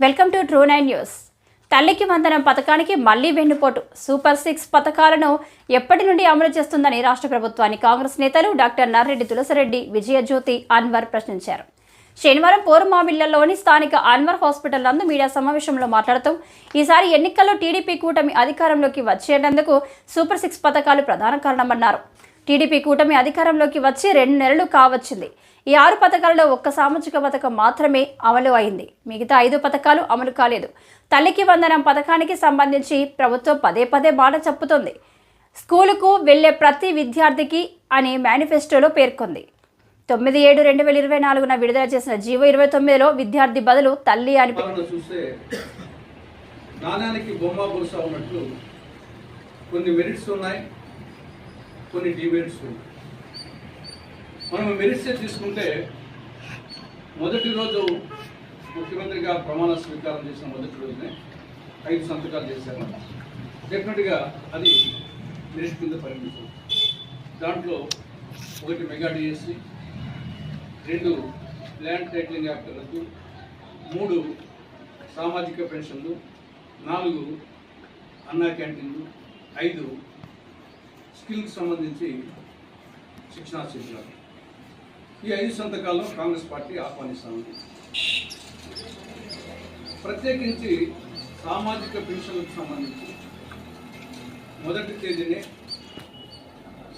Welcome to true nine news. తల్లికి వందనం పథకానికి మళ్ళీ వెన్నుపోటు. సూపర్ సిక్స్ పథకాలను ఎప్పటి నుండి అమలు చేస్తుందని రాష్ట్ర ప్రభుత్వాన్ని కాంగ్రెస్ నేతలు డాక్టర్ నర్రెడ్డి తులసిరెడ్డి విజయజ్యోతి అన్వర్ ప్రశ్నించారు. శనివారం పోరుమామిళ్ళలోని స్థానిక అన్వర్ హాస్పిటల్ నందు మీడియా సమావేశంలో మాట్లాడుతూ ఈసారి ఎన్నికల్లో టీడీపీ కూటమి అధికారంలోకి వచ్చేటందుకు సూపర్ సిక్స్ పథకాలు ప్రధాన కారణమన్నారు. టీడీపీ కూటమి అధికారంలోకి వచ్చి రెండు నెలలు కావచ్చింది. ఈ ఆరు పథకాలలో ఒక్క సామాజిక పథకం మాత్రమే అమలు అయింది. మిగతా ఐదు పథకాలు అమలు కాలేదు. తల్లికి వందనం పథకానికి సంబంధించి ప్రభుత్వం పదే పదే బాట చెప్పుతోంది. స్కూలుకు వెళ్ళే ప్రతి విద్యార్థికి అని మేనిఫెస్టోలో పేర్కొంది. తొమ్మిది ఏడు రెండు వేల ఇరవై నాలుగున విడుదల చేసిన జీవో ఇరవై తొమ్మిదిలో విద్యార్థి బదులు తల్లి అని బొమ్మ ఉన్నట్లు కొన్ని మెరిట్స్ ఉన్నాయి. కొన్ని డిబేట్స్ ఉన్నాయి. మనం మెరిట్స్ తీసుకుంటే మొదటి రోజు ముఖ్యమంత్రిగా ప్రమాణ స్వీకారం చేసిన మొదటి రోజునే ఐదు సంతకాలు చేశారు. డెఫినెట్గా అది మెరిట్ కింద పరిమితం. దాంట్లో ఒకటి మెగా డిఎస్సి రెండు ల్యాండ్ టైటిలింగ్ యాక్ట్ రద్దు మూడు సామాజిక పెన్షన్లు నాలుగు అన్నా క్యాంటీన్లు ఐదు స్కిల్కి సంబంధించి శిక్షణ చేశారు. ఈ ఐదు సంతకాలను కాంగ్రెస్ పార్టీ ఆహ్వానిస్తా ఉంది ప్రత్యేకించి సామాజిక పెన్షన్లకు సంబంధించి మొదటి తేదీనే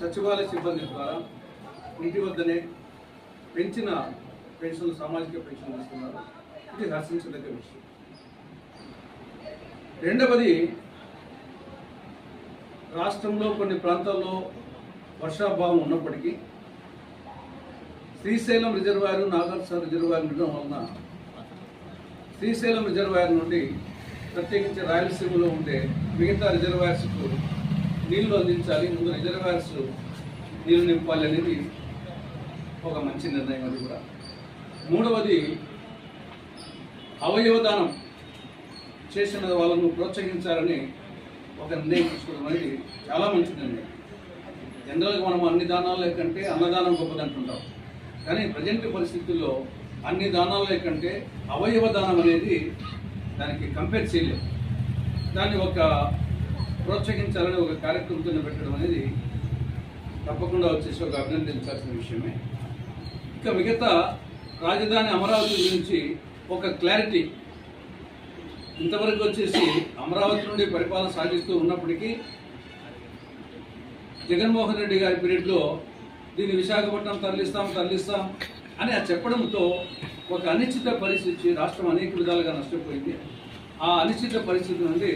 సచివాలయ సిబ్బంది ద్వారా ఇంటి వద్దనే పెంచిన పెన్షన్లు సామాజిక పెన్షన్లు ఇస్తున్నారు ఇది హర్షించదగ్గ విషయం. రెండవది రాష్ట్రంలో కొన్ని ప్రాంతాల్లో వర్షాభావం ఉన్నప్పటికీ శ్రీశైలం రిజర్వాయర్ నాగార్జున రిజర్వాయర్ ఉండడం వలన శ్రీశైలం రిజర్వాయర్ నుండి ప్రత్యేకించి రాయలసీమలో ఉండే మిగతా రిజర్వాయర్స్కు నీళ్ళు అందించాలి ముందు రిజర్వాయర్స్ నీళ్ళు నింపాలి అనేది ఒక మంచి నిర్ణయం అది కూడా. మూడవది అవయవదానం చేసిన వాళ్ళను ప్రోత్సహించాలని ఒక నిర్ణయం తీసుకోవడం అనేది చాలా మంచిదండి. జనరల్గా మనం అన్ని దానాల కంటే అన్నదానం గొప్పదంటుంటాం. కానీ ప్రజెంట్ పరిస్థితుల్లో అన్ని దానాల కంటే అవయవ దానం అనేది దానికి కంపేర్ చేయలేము దాన్ని ఒక ప్రోత్సహించాలని ఒక కార్యక్రమంతో పెట్టడం అనేది తప్పకుండా వచ్చేసి ఒక అభినందించాల్సిన విషయమే. ఇక మిగతా రాజధాని అమరావతి గురించి ఒక క్లారిటీ ఇంతవరకు వచ్చేసి అమరావతి నుండి పరిపాలన సాగిస్తూ ఉన్నప్పటికీ జగన్మోహన్ రెడ్డి గారి పీరియడ్లో దీన్ని విశాఖపట్నం తరలిస్తాం తరలిస్తాం అని ఆ చెప్పడంతో ఒక అనిశ్చిత పరిస్థితి రాష్ట్రం అనేక విధాలుగా నష్టపోయింది. ఆ అనిశ్చిత పరిస్థితి నుండి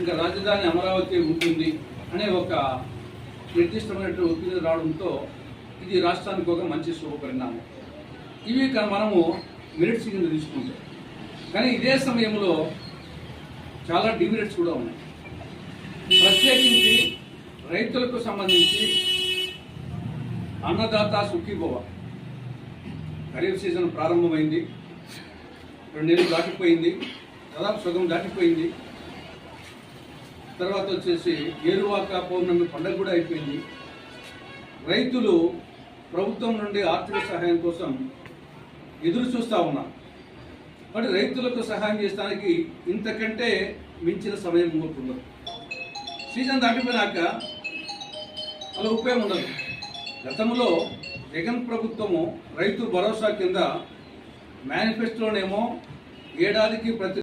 ఇంకా రాజధాని అమరావతి ఉంటుంది అనే ఒక నిర్దిష్టమైనటువంటి ఒత్తిడి రావడంతో ఇది రాష్ట్రానికి ఒక మంచి శుభపరిణామం ఇవి మనము మెరిట్స్ కింద తీసుకుంటాం. కానీ ఇదే సమయంలో చాలా డిమిరిట్స్ కూడా ఉన్నాయి. ప్రత్యేకించి రైతులకు సంబంధించి అన్నదాత సుఖీభవ. ఖరీఫ్ సీజన్ ప్రారంభమైంది. రెండు నెలలు దాటిపోయింది. దాదాపు సగం దాటిపోయింది. తర్వాత వచ్చేసి ఏరువాక పౌర్ణమి పండుగ కూడా అయిపోయింది. రైతులు ప్రభుత్వం నుండి ఆర్థిక సహాయం కోసం ఎదురు చూస్తూ ఉన్నారు. మరి రైతులకు సహాయం చేయడానికి ఇంతకంటే మించిన సమయం ఉండదు సీజన్ దాటిపోయినాక అలా ఉపయోగం ఉండదు. గతంలో జగన్ ప్రభుత్వము రైతు భరోసా కింద మేనిఫెస్టోనేమో ఏడాదికి ప్రతి